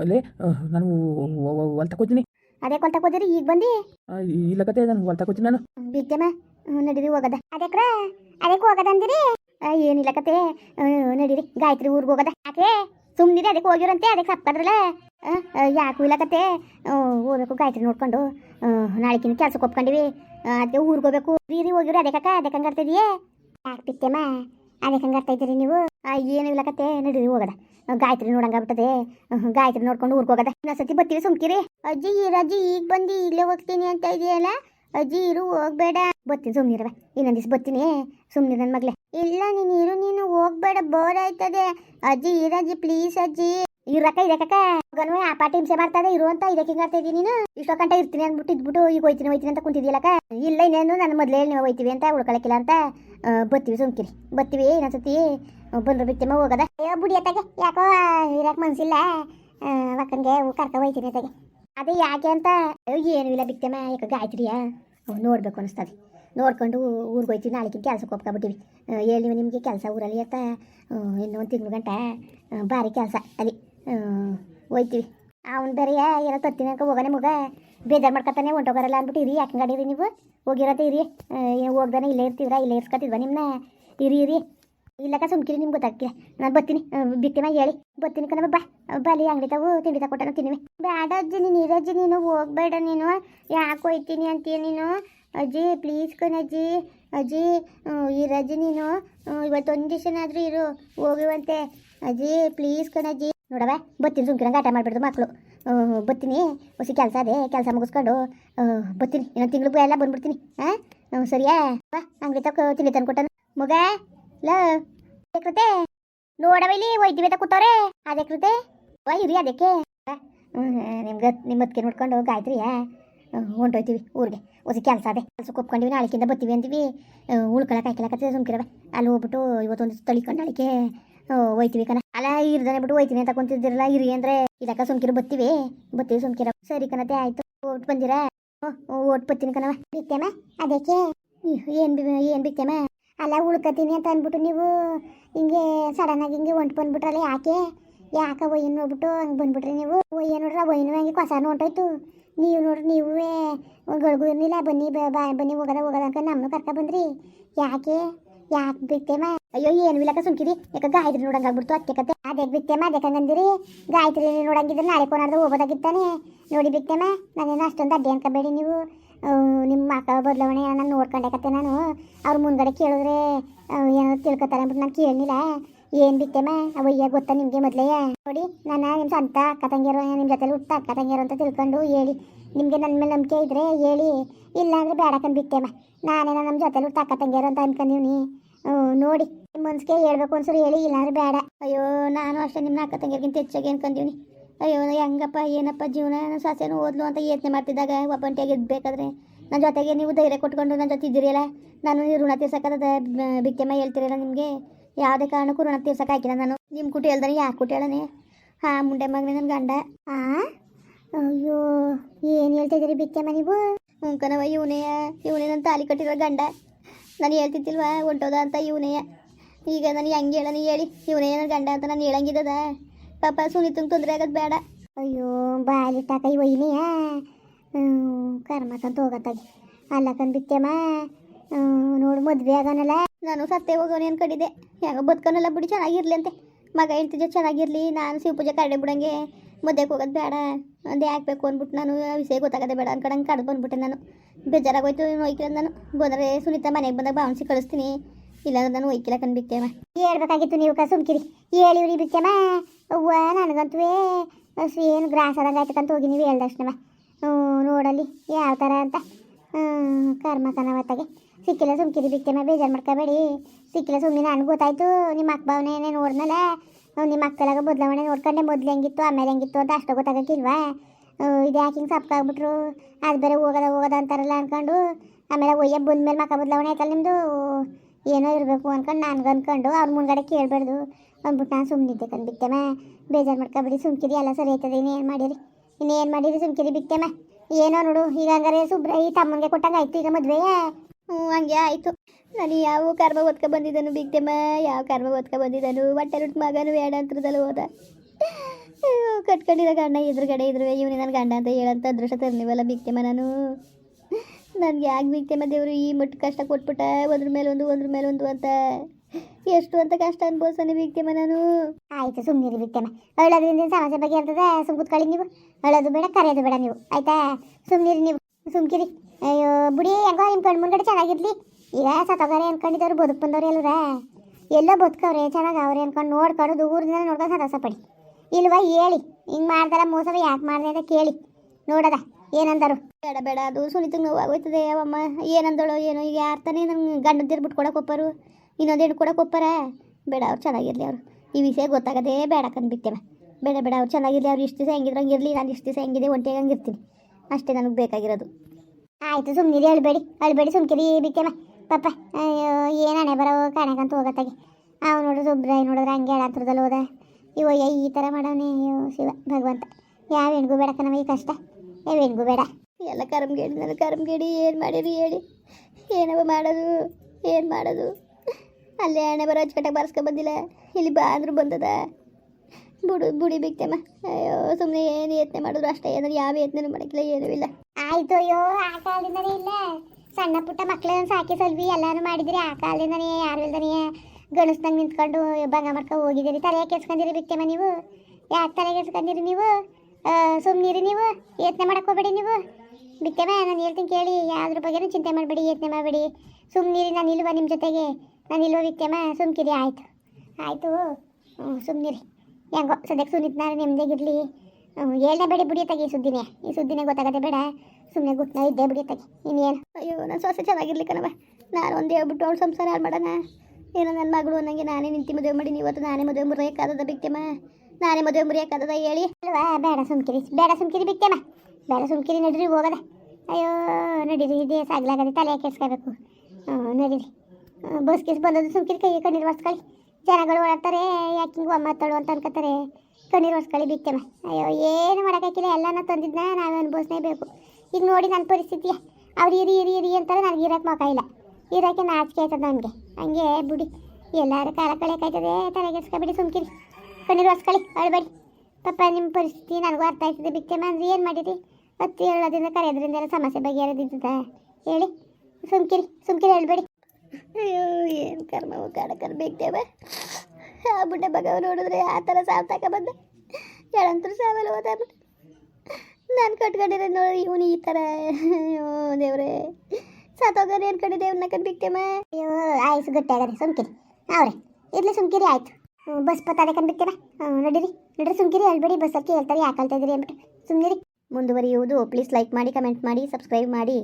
ಅಲ್ಲೇ ನಾನು ಹೊಲ್ ತಕೋತೀನಿ ಅದೇ ಕೊಲ್ ತಗೋದಿರಿ ಈಗ ಬಂದಿ? ಇಲ್ಲ ಕತೆ ನಾನು ಹೊಲ್ ತಕೋತೀನಿ ನಾನು. ಬಿದ್ದಮ್ಮ ನಡೀರಿ ಹೋಗದ. ಅದಕ್ರ ಅದಕ್ಕೆ ಹೋಗದ ಅಂದಿರಿ? ಏನಿಲ್ಲ ಕತೆ. ನಡೀರಿ ಗಾಯತ್ರಿ ಊರಿಗೆ ಹೋಗದ. ಯಾಕೆ? ಸುಮ್ಮನಿರಿ ಅದಕ್ಕೆ ಹೋಗಿರಂತೆ ಅದಕ್ಕೆ ಸಪ್ಪದ್ರಲ್ಲ ಯಾಕೂ ಇಲ್ಲ ಕತೆ. ಹೋಗ್ಬೇಕು ಗಾಯತ್ರಿ ನೋಡ್ಕೊಂಡು. ನಾಳೆಕಿನ ಕೆಲ್ಸಕ್ಕೆ ಒಪ್ಕೊಂಡಿವಿ. ಅದಕ್ಕೆ ಊರಿಗೆ ಹೋಗ್ಬೇಕು. ರೀರಿ ಹೋಗಿರಿ ಅದಕ್ಕೆ ಅದಕ್ಕೆ ಹಂಗೆ ಆಡ್ತಿದೀಯೇ ಯಾಕೆ ಬಿತ್ತೆಮ್ಮ ಅದಕ್ಕೆ ಹಂಗೆ ಆಡ್ತಾ ಇದ್ದೀರಿ ನೀವು? ಇಲ್ಲ ಕತೆ ನಡೀರಿ ಹೋಗದ. ಗಾಯತ್ರಿ ನೋಡಂಗಾಗ್ಬಿಟ್ಟದೆ ಗಾಯತ್ರಿ ನೋಡ್ಕೊಂಡು ಊರಿಗೆ ಹೋಗದ. ಇನ್ನೊಂದ್ಸತಿ ಬರ್ತೀವಿ ಸುಮ್ಕಿರಿ. ಅಜ್ಜಿ ಅಜ್ಜಿ ಈಗ ಬಂದು, ಇಲ್ಲೇ ಹೋಗ್ತೀನಿ ಅಂತ ಇದೆಯಲ್ಲ? ಅಜ್ಜಿ, ಇರು, ಹೋಗ್ಬೇಡ. ಬರ್ತೀನಿ ಸುಮ್ಮನಿರವ ಇನ್ನೊಂದು ದಿವ್ಸ ಬರ್ತೀನಿ. ಸುಮ್ಮನೆ ನನ್ನ ಮಗಳೇ. ಇಲ್ಲ, ನೀನು ಇರು, ನೀನು ಹೋಗ್ಬೇಡ. ಬೋರ್ ಆಯ್ತದೆ. ಅಜ್ಜಿ ಇರಜ್ಜಿ ಪ್ಲೀಸ್ ಅಜ್ಜಿ. ಇರಕ್ಕ ಇದಕ್ಕ ಆ ಪಾಟಿ ಹಿಂಸೆ ಮಾಡ್ತಾರೆ ಇರು ಅಂತ ಇದಕ್ಕೆ ಹಿಂಗಾರ್ತಾ ನೀನು? ಇಷ್ಟೋ ಗಂಟೆ ಇರ್ತೀನಿ ಅಂದ್ಬಿಟ್ಟು ಇದ್ಬಿಟ್ಟು ಈಗ ಹೋಯ್ತೀನಿ ಹೋಯ್ತೀನಿ ಅಂತ ಕುಂತಿದ್ಯಲ್ಲಕ್ಕ ಇಲ್ಲ, ಇನ್ನೇನು, ನನ್ನ ಮೊದಲೇ ನೀವು ಹೋಯ್ತೀವಿ ಅಂತ, ಉಳ್ಕೊಳಕ್ಕಿಲ್ಲ ಅಂತ. ಬರ್ತೀವಿ ಸುಮ್ಕಿರಿ. ಬರ್ತೀವಿ ಇನ್ನೊಂದ್ಸತಿ ಬಂದ್ರು ಬಿಟ್ಟಿಮ್ಮ ಹೋಗದ? ಅಯ್ಯೋ, ಬುಡಿ ಅತ್ತಾಗೆ, ಯಾಕೋ ಇರಕ್ಕೆ ಮನ್ಸಿಲ್ಲ. ಅವಕ್ಕಂಗೆ ಕರ್ಕ ಹೋಯ್ತೀನಿ ಅತ್ತಾಗೆ. ಅದೇ ಯಾಕೆ ಅಂತ ಏನು ಇಲ್ಲ ಬಿತ್ತಮ್ಮ ಯಾಕೆ ಗಾಯತ್ರಿಯಾ? ಅವ್ನು ನೋಡ್ಬೇಕು ಅನಿಸ್ತದೆ. ನೋಡ್ಕೊಂಡು ಊರಿಗೆ ಹೋಯ್ತೀವಿ ನಾಳೆಗೆ ಕೆಲ್ಸಕ್ಕೆ ಹೋಗ್ಕೊಬಿಟ್ಟಿವಿ ಹೇಳಿ ನಿಮಗೆ ಕೆಲಸ ಊರಲ್ಲಿ ಅತ್ತ? ಇನ್ನೊಂದು ತಿಂಗಳು ಗಂಟ? ಭಾರಿ ಕೆಲಸ, ಅಲ್ಲಿ. ಹೋಯ್ತೀವಿ. ಅವ್ನು ಬೇರೆ ಏನೋ ತತ್ತಿನಕ ಹೋಗೋಣ ಮಗ. ಬೇಜಾರು ಮಾಡ್ಕೊತಾನೆ, ಹೊಂಟೋಗಾರಲ್ಲ ಅಂದ್ಬಿಟ್ಟು ಇರಿ ಯಾಕೆ ಗಾಡಿರಿ ನೀವು? ಹೋಗಿರತ್ತೆ ಇರಿ. ಹೋಗ್ದಾನೆ, ಇಲ್ಲೇ ಇರ್ತೀವ್ರಾ? ಇಲ್ಲೇ ಇರ್ಸ್ಕೊತಿದ್ವಾ ನಿಮ್ಮನ್ನ ಇರಿ ಇರಿ. ಇಲ್ಲಕ್ಕ ಸುಮ್ಕಿರಿ ನಿಮ್ಗೆ ಗೊತ್ತಾಗ್ತಿಲ್ಲ ನಾನು ಬರ್ತೀನಿ. ಬಿಟ್ಟಿಮ ಹೇಳಿ. ಬರ್ತೀನಿ ಕಣ ಬಾ. ಬಲಿ ಅಂಗಡಿ ತಾವು ತಿಂಡಿ ತಕೊಟ್ಟ ತಿನ್ನುವೆ. ಬೇಡ ಅಜ್ಜಿ, ನೀನು ಇರಜ್ಜಿ ನೀನು ಹೋಗ್ಬೇಡ ನೀನು. ಯಾಕೆ ಹೋಯ್ತೀನಿ ಅಂತೀಯ ನೀನು? ಅಜ್ಜಿ ಪ್ಲೀಸ್ ಕಣ ಅಜ್ಜಿ. ಅಜ್ಜಿ ಇರಜ್ಜಿ ನೀನು. ಇವತ್ತು ಇವತ್ತೊಂದು ದಿವಸನಾದ್ರೂ ಇರು. ಹೋಗುವಂತೆ. ಅಜ್ಜಿ ಪ್ಲೀಸ್ ಕಣಜ್ಜಿ ನೋಡವ ಬರ್ತೀನಿ ಸುಮ್ಕಿರಂಗೆ ಆಟ ಮಾಡ್ಬಿಡ್ದು ಮಕ್ಕಳು ಬರ್ತೀನಿ. ಹೊಸ ಕೆಲಸ ಅದೇ, ಕೆಲಸ ಮುಗಿಸ್ಕೊಂಡು. ಬರ್ತೀನಿ. ಇನ್ನೊಂದು ತಿಂಗಳು ಎಲ್ಲ ಬಂದ್ಬಿಡ್ತೀನಿ. ಹಾಂ ಸರಿಯಾ? ಬಾ, ಅಂಗಡಿ ತಕ್ಕ ತಿಂಡಿ ತಂದು ಕೊಟ್ಟನು ಮಗ ಲೋ ಕೃತೆ. ನೋಡವ ಇಲ್ಲಿ ಒಯ್ತೀವಿ ಅಂತ ಕೂತವ್ರೆ. ಅದೇ ಕೃತೆ. ಇರಿ ಅದಕ್ಕೆ ನಿಮ್ಗೆ ನಿಮ್ಮದಕ್ಕೆ ನೋಡ್ಕೊಂಡು ಗಾಯತ್ರಿ ಹೊಂಟೋಯ್ತೀವಿ ಊರಿಗೆ. ಹೊಸ ಕೆಲಸ ಅದೇ. ಕೆಲಸ ಒಪ್ಕೊಂಡಿವಿ, ನಾಳೆಕಿಂದ ಬರ್ತೀವಿ ಅಂತೀವಿ. ಉಳ್ಕೊಳಕ್ಕೆ ಹಾಕಿಲಕತ್ತೆ ಸುಮ್ಕಿರವೆ. ಅಲ್ಲಿ ಹೋಗ್ಬಿಟ್ಟು ಇವತ್ತೊಂದು ತಳಿಕೊಂಡು ನಾಳೆಗೆ ಹೋಯ್ತೀವಿ ಕಣ. ಅಲ್ಲ, ಇರ್ದಾನೆ ಬಿಟ್ಟು ಹೋಯ್ತೀನಿ ಅಂತ ಕುಂತಿದ್ದಿರಲ್ಲ, ಇರಿ ಅಂದ್ರೆ. ಇದಕ್ಕ ಸುಮ್ಕಿರ ಬತ್ತೀವಿ ಬರ್ತೀವಿ ಸುಮ್ಕಿರ. ಸರಿ ಕಣತೆ, ಆಯ್ತು. ಓಟ್ ಬಂದಿರ? ಓಟ್ ಬರ್ತೀನಿ ಕಣವ ಬಿತ್ತೇಮ? ಅದಕ್ಕೆ ಏನು ಏನು ಬಿತ್ತೇಮ? ಅಲ್ಲ ಉಳ್ಕತೀನಿ ಅಂತ ಅಂದ್ಬಿಟ್ಟು ನೀವು ಹಿಂಗೆ ಸಡನ್ ಆಗಿ ಹಿಂಗೆ ಹೊಂಟು ಬಂದ್ಬಿಟ್ರಲ್ಲ ಯಾಕೆ? ಯಾಕೆ ಒಯ್ಯನ್ ನೋಡ್ಬಿಟ್ಟು ಹಂಗೆ ಬಂದ್ಬಿಟ್ರಿ ನೀವು? ಒಯ್ಯ ನೋಡ್ರ ಒಯ್ಯನು ಹಂಗೆ ಕೊಸ ಹೊಂಟೋಯ್ತು. ನೀವು ನೋಡ್ರಿ ನೀವೇ ಗಳಿಗೂ ಇರ್ಲಿಲ್ಲ, ಬನ್ನಿ ಬನ್ನಿ ಹೋಗದ ಹೋಗದ ಅಂತ ನಮ್ಮನ್ನು ಕರ್ಕ ಬಂದ್ರಿ. ಯಾಕೆ? ಯಾಕೆ ಬಿತ್ತೇಮ ಅಯ್ಯೋ, ಏನು ಇಲ್ಲಕ ಸುಮ್ಕಿರಿ. ಯಾಕೆ ಗಾಯತ್ರಿ ನೋಡಲ್ಲ ಆಗ್ಬಿಡ್ತು ಅದಕ್ಕೆ ಕತೆ. ಅದಕ್ಕೆ ಬಿತ್ತೇಮ ಅದಕ್ಕೆ ಹಂಗಂದಿರಿ ಗಾಯತ್ರಿ ನೋಡಂಗಿದ್ರೆ ನಾಳೆ ಕೊನಾಡ್ದು ಹೋಗೋದಾಗಿತ್ತಾನೆ. ನೋಡಿ ಬಿತ್ತೇಮ ನಾನೇನು ಅಷ್ಟೊಂದು ಅಡ್ಡಿ ಅನ್ಕೋಬೇಡಿ ನೀವು. ನಿಮ್ಮ ಮಕ್ಕಳ ಬದಲಾವಣೆ ನಾನು ನೋಡ್ಕೊಂಡೆ ಕತೆ ನಾನು. ಅವ್ರ ಮುಂದ್ಗಡೆ ಕೇಳಿದ್ರೆ ಏನಾದ್ರು ತಿಳ್ಕೊತಾರೆ ಅಂದ್ಬಿಟ್ಟು ನಾನು ಕೇಳಲಿಲ್ಲ. ಏನು ಬಿಟ್ಟೆಮ್ಮ? ಅವಯ್ಯ ಗೊತ್ತಾ ನಿಮಗೆ ಮೊದಲೇ? ನೋಡಿ, ನಾನು ನಿಮ್ಮ ಸ್ವಂತ ಅಕ್ಕ ತಂಗಿಯರು ನಿಮ್ಮ ಜೊತೆಲಿ ಹುಟ್ಟ ಅಕ್ಕ ತಂಗಿಯರು ಅಂತ ತಿಳ್ಕೊಂಡು ಹೇಳಿ. ನಿಮಗೆ ನನ್ನ ಮೇಲೆ ನಂಬಿಕೆ ಇದ್ರೆ ಹೇಳಿ. ಇಲ್ಲಾಂದ್ರೆ ಬೇಡ ಬಿತ್ತೇಮ ನಾನೇನೋ ನಮ್ಮ ಜೊತೆಲಿ ಹುಟ್ಟ ಅಕ್ಕ ತಂಗಿಯರು ಅಂತ ಅನ್ಕೊಂಡಿವ್ನಿ. ನೋಡಿ ನಿಮ್ಮ ಮನ್ಸಿಗೆ ಹೇಳ್ಬೇಕು ಅನ್ಸರು ಹೇಳಿ, ಇಲ್ಲಾಂದ್ರೆ ಬೇಡ ಅಯ್ಯೋ, ನಾನು ಅಷ್ಟೇ ನಿಮ್ಮ ಅಕ್ಕ ತಂಗಿಯರ್ಗಿಂತ ಹೆಚ್ಚಾಗಿ ಅನ್ಕೊಂಡಿವ್ನಿ. ಅಯ್ಯೋ ಹೆಂಗಪ್ಪ, ಏನಪ್ಪ ಜೀವನ? ಸೊಸೆನೂ ಓದ್ಲು ಅಂತ ಯೋಚನೆ ಮಾಡ್ತಿದ್ದಾಗ ಒಬ್ಬಂಟಿಯಾಗಿ ಇದ್ಬೇಕಾದ್ರೆ ನನ್ನ ಜೊತೆಗೆ ನೀವು ಧೈರ್ಯ ಕೊಟ್ಕೊಂಡು ನನ್ನ ಜೊತೆ ಇದ್ದೀರಲ್ಲ ನಾನು ಋಣ ತೀರ್ಸಕ್ಕದ ಬಿಕ್ಕಮ್ಮ ಹೇಳ್ತಿರಲ್ಲ ನಿಮಗೆ? ಯಾವುದೇ ಕಾರಣಕ್ಕೂ ಋಣ ತೀರ್ಸಕ್ಕೆ ಹಾಕಿಲ್ಲ ನಾನು. ನಿಮ್ಮ ಕುಟಿ ಹೇಳ್ದಾನೆ ಯಾಕೆ ಕುಟಿ ಹೇಳನೆ? ಹಾಂ, ಮುಂಡೆ ಮಗನೇ ನನ್ನ ಗಂಡ. ಆ? ಅಯ್ಯೋ, ಏನು ಹೇಳ್ತಾ ಇದ್ದೀರಿ ಬಿಕ್ಕೆಮ್ಮ ನೀವು? ಮುಂಕನವ ಇವನೆಯ ಇವನೇ ನನ್ನ ತಾಲಿ ಕಟ್ಟಿರೋ ಗಂಡ. ನಾನು ಹೇಳ್ತಿದ್ದಿಲ್ವಾ, ಹೊಂಟೋದ ಅಂತ ಇವನೆಯ ಈಗ ನಾನು ಹೆಂಗೆ ಹೇಳನಿ ಹೇಳಿ. ಇವನೇ ನನ್ನ ಗಂಡ ಅಂತ ನಾನು ಹೇಳಂಗಿದ್ದದ ಪಾಪ ಸುನೀತಂಗೆ ತೊಂದರೆ ಆಗೋದು ಬೇಡ. ಅಯ್ಯೋ ಬಾಲಿ ತಾಕ ಒಯ್ನೆಯ ಕರ್ಮಕಂತ ಹೋಗತ್ತಾಗಿ. ಅಲ್ಲ ಬಿತ್ತೆಮ್ಮ ನೋಡು, ಮದ್ವೆ ಆಗನಲ್ಲ. ನಾನು ಸತ್ತೆ ಹೋಗೋನಿ ಅನ್ಕೊಂಡಿದ್ದೆ. ಹೆಂಗ ಬದುಕೋನಲ್ಲ ಬಿಡಿ, ಚೆನ್ನಾಗಿರ್ಲಿ ಅಂತೆ. ಮಗ, ಹೆಂಡ್ತಿ ಜೊತೆ ಚೆನ್ನಾಗಿರ್ಲಿ, ನಾನು ಶಿವ ಪೂಜೆ ಕರಡೆ ಬಿಡಂಗೆ. ಮದ್ವೆಗೆ ಹೋಗೋದು ಬೇಡ. ಅದೇ ಹಾಕ್ಬೇಕು ಅಂದ್ಬಿಟ್ಟು ನಾನು ವಿಷಯ ಗೊತ್ತಾಗದೆ ಬೇಡ ಅನ್ಕೊಂಡಂಗೆ ಕಡ್ದು ಬಂದ್ಬಿಟ್ಟೆ ನಾನು. ಬೇಜಾರಾಗೋಯ್ತು ಒಯ್ಕಿಲ್ಲ ನಾನು. ಬಂದರೆ ಸುನೀತಾ ಮನೆಗೆ ಬಂದಾಗ ಭಾವನ್ಸಿ ಕಳಿಸ್ತೀನಿ. ಇಲ್ಲಾಂದ್ರೆ ನಾನು ಒಯ್ಕಿಲ್ಲ ಕಂಡ್ಬಿಟ್ಟೇಮ ಹೇಳ್ಬೇಕಾಗಿತ್ತು ನೀವು ಸುಮ್ಕಿರಿ. ಹೇಳಿವ್ರಿ ಬಿತ್ತೇಮ ಅವ್ವ ನನಗಂತೂ ಏನು ಗ್ರಾಸ್ ಆದಂಗೆ ಆಯ್ತಕ್ಕಂತ ಹೋಗಿ ನೀವು ಹೇಳ್ದಷ್ಟನವ. ನೋಡಲ್ಲಿ ಯಾವ ಥರ ಅಂತ. ಕರ್ಮ ಕನವತ್ತಾಗೆ ಸಿಕ್ಕಿಲ್ಲ ಸುಮ್ಕಿರಿ ಬಿತ್ತೇಮ ಬೇಜಾರು ಮಾಡ್ಕೋಬೇಡಿ. ಸಿಕ್ಕಿಲ್ಲ ಸುಮ್ಮನೆ ನನಗೆ ಗೊತ್ತಾಯ್ತು, ನಿಮ್ಮ ಅಕ್ಕ ಭಾವನೆ ನೋಡ್ನಲ್ಲ ನಿಮ್ಮ ಅಕ್ಕಲಾಗ ಬದಲಾವಣೆ ನೋಡ್ಕೊಂಡೆ ಮೊದ್ಲು ಹೆಂಗಿತ್ತು, ಆಮೇಲೆ ಹೆಂಗಿತ್ತು ಅಂತ ಅಷ್ಟು ಗೊತ್ತಾಗಕ್ಕಿಲ್ವಾ ಇದು ಯಾಕೆ ಹಿಂಗೆ ಸಪ್ಕಾಗ್ಬಿಟ್ರು ಅದು ಬೇರೆ ಹೋಗೋದ ಹೋಗೋದ ಅಂತಾರಲ್ಲ ಅನ್ಕೊಂಡು. ಆಮೇಲೆ ಒಯ್ಯ ಬಂದ್ಮೇಲೆ ಮಕ್ಕ ಬದಲಾವಣೆ ಆಯ್ತಲ್ಲ ನಿಮ್ಮದು ಏನೋ ಇರಬೇಕು ಅನ್ಕೊಂಡು ನನ್ಗೆ ಅನ್ಕೊಂಡು ಅವ್ರ ಮುಂದ್ಗಡೆ ಕೇಳಬಾರ್ದು. ಅಂದ್ಬಿಟ್ಟು ನಾನು ಸುಮ್ಮನಿದ್ದೆ ಕಂಡು ಬಿಟ್ಟೆಮ ಬೇಜಾರು ಮಾಡ್ಕೊಬಿಡಿ, ಸುಮ್ಕಿರಿ, ಎಲ್ಲ ಸರಿ ಆಯ್ತದೆ. ಇನ್ನೇನು ಮಾಡಿರಿ? ಇನ್ನೇನು ಮಾಡಿರಿ ಸುಮ್ಕಿರಿ ಬಿಟ್ಟೆಮ ಏನೋ ನೋಡು ಈಗ ಹಂಗಾರೆ ಸುಬ್ರ, ಈ ತಮ್ಮನಿಗೆ ಕೊಟ್ಟಂಗೆ ಆಯ್ತು ಈಗ ಮದುವೆ. ಹ್ಞೂ, ಹಂಗೆ ಆಯಿತು. ನಾನು ಯಾವ ಕರ್ಮ ಓದ್ಕೊ ಬಂದಿದ್ದನು ಬಿಗ್ತೆಮ್ಮ ಯಾವ ಕರ್ಮ ಓದ್ಕೊ ಬಂದಿದ್ದನು? ಹೊಟ್ಟೆ ರುಟ್ ಮಗನು ಬೇಡ ಅಂತರದಲ್ಲಿ ಹೋದ. ಕಟ್ಕೊಂಡಿರೋ ಗಂಡ ಎದುರುಗಡೆ ಇದ್ರು. ಇವನೇ ನನ್ನ ಗಂಡ ಅಂತ ಹೇಳಂತ ಅದೃಷ್ಟ ತರ್ನಿವಲ್ಲ ಬಿಕ್ತೆಮ್ಮ ನಾನು. ನನಗೆ ಯಾಕೆ ಬಿಕ್ತೆಮ್ಮ ದೇವರು? ಈ ಮಟ್ಟ ಕಷ್ಟ ಕೊಟ್ಬಿಟ್ಟ, ಒಂದ್ರ ಮೇಲೆ ಒಂದು, ಒಂದ್ರ ಮೇಲೆ ಒಂದು ಅಂತ. ಎಷ್ಟು ಅಂತ ಕಷ್ಟ ಅನ್ಬೋಸನೆ ಬಿಕ್ತೆಮ್ಮ ನಾನು. ಆಯ್ತು ಸುಮ್ಮನೆ ಬಿಕ್ತೆಮ್ಮ ಅಳೋದ್ರಿಂದ ಸಮಸ್ಯೆ ಬಗ್ಗೆ ಇರ್ತದೆ ಸುಮ್ ಕೂತ್ಕೊಳ್ಳಿ ನೀವು. ಅಳೋದು ಬೇಡ ಕರೆಯೋದು ಬೇಡ ನೀವು. ಆಯ್ತಾ? ಸುಮ್ಮನಿರಿ ನೀವು ಸುಮ್ಕಿರಿ. ಅಯ್ಯೋ ಬುಡಿ ಹೆಂಗೋ ನಿಮ್ಮ ಕಣ್ಣು ಮುಂದ್ಗಡೆ ಚೆನ್ನಾಗಿರ್ಲಿ. ಈಗ ಸತ್ತೋಗಾರೆ ಅನ್ಕೊಂಡಿದ್ದವ್ರು ಬದುಕು ಬಂದವ್ರು ಎಲ್ಲರ ಎಲ್ಲ ಬದುಕವ್ರೆ ಚೆನ್ನಾಗಿ ಅವ್ರೆ ಅನ್ಕೊಂಡು ನೋಡ್ಕೊಂಡು ದೂರದಿಂದ ನೋಡ್ಕೊಂಡು ಸಂತೋಷ ಪಡಿ ಇಲ್ವಾ ಹೇಳಿ. ಹಿಂಗೆ ಮಾಡ್ದಾರ ಮೋಸವ ಯಾಕೆ ಮಾಡಿದೆ ಅಂತ ಕೇಳಿ. ನೋಡದ ಏನಂದರು? ಬೇಡ ಬೇಡ ಅದು ಸುನಿತಂಗೆ ನೋವಾಗೋಯ್ತದೆ ಅವಮ್ಮ. ಏನಂದಳು ಏನು ಈಗ ಯಾರು ತಾನೇ ನಂಗೆ ಗಂಡಂದಿರು ಬಿಟ್ಟು ಕೊಡಕ್ಕೆ ಒಪ್ಪರು. ಇನ್ನೊಂದು ಹೆಣ್ಣು ಕೊಡಕ್ಕೆ ಒಪ್ಪಾರ? ಬೇಡ, ಅವ್ರು ಚೆನ್ನಾಗಿರಲಿ ಅವರು. ಈ ವಿಷಯ ಗೊತ್ತಾಗದೇ ಬೇಡ ಕಂದ್ಬಿಡ್ತೇವೆ ಬೇಡ ಬೇಡ, ಅವ್ರು ಚೆನ್ನಾಗಿರಲಿ, ಅವ್ರು ಇಷ್ಟು ದಿವಸ ಹೆಂಗಿದ್ರು ಹಂಗಿರಲಿ ನಾನು ಇಷ್ಟು ದಿವಸ ಹೆಂಗಿದೆ ಒಂಟಿಯಾಗಂಗೆ ಹಂಗಿರ್ತೀನಿ ಅಷ್ಟೇ ನನಗೆ ಬೇಕಾಗಿರೋದು. ಆಯಿತು ಸುಮ್ಮನಿರಿ ಅಳ್ಬೇಡಿ. ಅಳ್ಬೇಡಿ, ಸುಮ್ಕಿರಿ ಬಿಕ್ಕೆಮ್ಮ ಪಾಪ ಅಯ್ಯೋ, ಏನು ಹಣೆ ಬರೋ ಕಾಣಕಂತ ಹೋಗತ್ತಾಗೆ. ಅವ್ನು ನೋಡಿದ್ರೆ ಒಬ್ರ ನೋಡಿದ್ರೆ ಹಂಗೆ ಹೇಳಂತ್ರದಲ್ಲಿ ಹೋದ. ಇವಯ್ಯ ಈ ಥರ ಮಾಡವನೇ, ಅಯ್ಯೋ, ಶಿವ, ಭಗವಂತ. ಯಾವ ಹೆಣ್ಗೂ ಬೇಡಕ್ಕ ನಮಗೆ ಈ ಕಷ್ಟ. ಯಾವ ಹೆಣ್ಗೂ ಬೇಡ. ಎಲ್ಲ ಕರಮ್ಗೇಡಿ, ನನ್ನ ಕರಮ್ಗೇಡಿ, ಏನು ಮಾಡಿರಿ ಹೇಳಿ. ಏನವ ಮಾಡೋದು, ಏನು ಮಾಡೋದು? ಅಲ್ಲೇ ಹಣೆ ಬರೋ ಅಚ್ಚುಕಟ್ಟಾಗಿ ಬರ್ಸ್ಕೊ ಬಂದಿಲ್ಲ. ಇಲ್ಲಿ ಬಾ ಅಂದ್ರೂ ಬಂದದ. ಬುಡು, ಬುಡಿ ಬಿಕ್ತಮ್ಮ ಅಯ್ಯೋ ಸುಮ್ಮನೆ ಏನು ಯತ್ನೆ ಮಾಡಿದ್ರು ಅಷ್ಟೇ. ಏನಾದ್ರು ಯಾವ ಯತ್ನೆ ಮಾಡಕ್ಕಿಲ್ಲ, ಏನೂ ಇಲ್ಲ. ಆಯ್ತು, ಅಯ್ಯೋ, ಆ ಕಾಲದಿಂದನೇ ಇಲ್ಲ. ಸಣ್ಣ ಪುಟ್ಟ ಮಕ್ಕಳನ್ನ ಸಾಕಿ ಸಲ್ವಿ, ಎಲ್ಲಾನು ಮಾಡಿದ್ರಿ. ಆ ಕಾಲದಿಂದನೇ ಯಾರು ಇಲ್ದನೇ ಗಣಸ್ದಂಗೆ ನಿಂತ್ಕೊಂಡು ಭಂಗ ಮಾಡ್ಕೊಂಡು ಹೋಗಿದ್ದೀರಿ ತಲೆ ಕೆಸ್ಕೊಂಡಿರಿ ಬಿಟ್ಟೆಮ್ಮ ನೀವು. ಯಾಕೆ ತಲೆ ಕೆಸ್ಕೊಂಡಿರಿ ನೀವು? ಸುಮ್ಮನಿರಿ ನೀವು. ಯತ್ನೆ ಮಾಡಕ್ಕೆ ಹೋಗ್ಬೇಡಿ ನೀವು. ಬಿಟ್ಟೆಮ್ಮ ನಾನು ಹೇಳ್ತೀನಿ ಕೇಳಿ. ಯಾವ್ದ್ರ ಬಗ್ಗೆನೂ ಚಿಂತೆ ಮಾಡಬೇಡಿ, ಯತ್ನೆ ಮಾಡಬೇಡಿ. ಸುಮ್ಮನಿರಿ ನಾನು ಇಲ್ವಾ ನಿಮ್ಮ ಜೊತೆಗೆ? ನಾನು ಇಲ್ಲಿ ಬಿಟ್ಟೆಮ್ಮ ಸುಮ್ಕಿರಿ ಆಯಿತು. ಆಯಿತು ಹ್ಞೂ ಸುಮ್ಮನಿರಿ ಹೆಂಗೋ ಸದ್ಯಕ್ಕೆ ಸುನಿತ್ನಾರ ನೆಮ್ಮದಿಗಿರಲಿ ಹೇಳ್ದೆ ಬೇಡಿ ಬಿಡಿಯತ್ತಾಗಿ ಈ ಸುದ್ದಿನೇ. ಈ ಸುದ್ದಿನೇ ಗೊತ್ತಾಗದೆ ಬೇಡ. ಸುಮ್ಮನೆ ಗುಟ್ನ ಇದ್ದೇ ಬಿಡಿಯತ್ತಾಗಿ ಇನ್ನೇನು? ಅಯ್ಯೋ ನನ್ನ ಸೊಸೆ ಚೆನ್ನಾಗಿರ್ಲಿ ಕಣವ ನಾನು ಒಂದು ಹೇಳ್ಬಿಟ್ಟು ಅವಳು ಸಂಸಾರ ಹಾಳು ಮಾಡೋಣ. ಏನೋ ನನ್ನ ಮಗಳು ಅನ್ನಂಗೆ ನಾನೇ ನಿಂತಿ ಮದುವೆ ಮಾಡಿ ಇವತ್ತು ನಾನೇ ಮದುವೆ ಮುರಿಯೋಕ್ಕಾದದ ಬಿಕ್ತೇಮ್ಮ ನಾನೇ ಮದುವೆ ಮುರಿಯೋಕ್ಕಾದದ ಹೇಳಿ. ಅಲ್ವಾ ಬೇಡ ಸುಮ್ಕಿರಿ. ಬೇಡ ಸುಮ್ಕಿರಿ ಬಿಕ್ತೇಮ್ಮ ಬೇಡ ಸುಮ್ಕಿರಿ ನಡ್ರಿ ಹೋಗದ. ಅಯ್ಯೋ ನಡೀರಿ ಇದೇ ಸಾಗ್ಲಾಗದೆ ತಲೆ ಕೆಡ್ಸ್ಕೋಬೇಕು ಹ್ಞೂ ನಡೀರಿ. ಬಸ್ ಗಿಸ್ ಬಂದದ್ದು ಸುಮ್ಕಿರಿ ಕೈ ಕಣ್ಣೀರು ಒರ್ಸ್ಕೊಳ್ಳಿ. ಜನಗಳು ಓಡಾಡ್ತಾರೆ ಯಾಕೆ ಹಿಂಗೆ ಮಾತಾಡು ಅಂತ ಅನ್ಕೋತಾರೆ ಕಣ್ಣೀರು ಒರ್ಸ್ಕೊಳ್ಳಿ ಬಿಕ್ತೆಮ್ಮ ಅಯ್ಯೋ, ಏನು ಮಾಡೋಕ್ಕಾಗಿಲ್ಲ ಎಲ್ಲನ ತಂದಿದ್ನ, ನಾವೇ ಅನುಭವಿಸ್ಲೇಬೇಕು ಈಗ ನೋಡಿ ನನ್ನ ಪರಿಸ್ಥಿತಿ. ಅವ್ರು ಇರಿ ಇರಿ ಇರಿ ಅಂತಾರೆ, ನನಗೆ ಇರೋಕ್ಕೆ ಮಕ ಇಲ್ಲ. ಇರೋಕ್ಕೆ ನಾಚಿಕೆ ಆಯ್ತದ ನನಗೆ. ಹಂಗೆ ಬಿಡಿ. ಎಲ್ಲಾರು ಕಾಲ ಕಳೆಯೋಕ್ಕಾಯ್ತದೆ ತಲೆಗೆಸ್ಕೊಬಿಡಿ ಸುಮ್ಕಿರಿ. ಕಣ್ಣೀರು ಒರ್ಸ್ಕೊಳ್ಳಿ, ಅಳ್ಬೇಡಿ. ಪಾಪ ನಿಮ್ಮ ಪರಿಸ್ಥಿತಿ ನನಗೂ ಅರ್ಥ ಆಯ್ತದೆ ಬಿಕ್ತೆಮ್ಮ ಅಂದ್ರೆ ಏನು ಮಾಡಿರಿ? ಹತ್ತು ಹೇಳೋದ್ರಿಂದ ಕರೆಯೋದ್ರಿಂದ ಎಲ್ಲ ಸಮಸ್ಯೆ ಬಗೆಹರಿದಿದ್ದದ ಹೇಳಿ. ಸುಮ್ಕಿರಿ ಸುಮ್ಕಿರಿ ಹೇಳ್ಬೇಡಿ ಅಯ್ಯೋ, ಏನು ಕರ್ಮವು ಕಾಡಕರ್ ಬೇಕೇವ ಆ ಬುಡ್ಡ ಬಗವ ನೋಡಿದ್ರೆ ಆ ಥರ ಸಾವು ತಕ ಬಂದ ಹೇಳಂತರು ಸಾವಲ್ಲ ನಾನು ಕಟ್ಕೊಂಡಿರೋ ನೋಡಿ ಇವನು ಈ ಥರ. ಅಯ್ಯೋ, ದೇವ್ರೆ. ಸತ್ತೋಗಾರೆ ಅನ್ಕೊಂಡಿದ್ದೆ ಇವ್ನ ಕಟ್ ಬಿಕ್ತೇಮ ಅಯ್ಯೋ ಆಯ್ಸು ಗಟ್ಟಿ ಆಗದೆ, ಸುಮ್ಕಿರಿ. ಅವ್ರೆ, ಇರ್ಲಿ ಸುಮ್ಕಿರಿ, ಆಯ್ತು. ಬಸ್ ಬತ್ತದೆ ಕಂಡ್ಬಿಡ್ತೀರ ನಡೀರಿ. ನಡ್ರಿ ಸುಮ್ಕಿರಿ ಹೇಳ್ಬೇಡಿ ಹಾಕಿ ಹೇಳ್ತಾರೆ, ಯಾಕೆ ಹೇಳ್ತಾ ಇದ್ದೀರಿ ಅಂದ್ಬಿಟ್ಟು. ಸುಮ್ಮನಿರಿ ಮುಂದುವರಿಯುವುದು, ಪ್ಲೀಸ್ ಲೈಕ್ ಮಾಡಿ, ಕಮೆಂಟ್ ಮಾಡಿ, ಸಬ್ಸ್ಕ್ರೈಬ್ ಮಾಡಿ.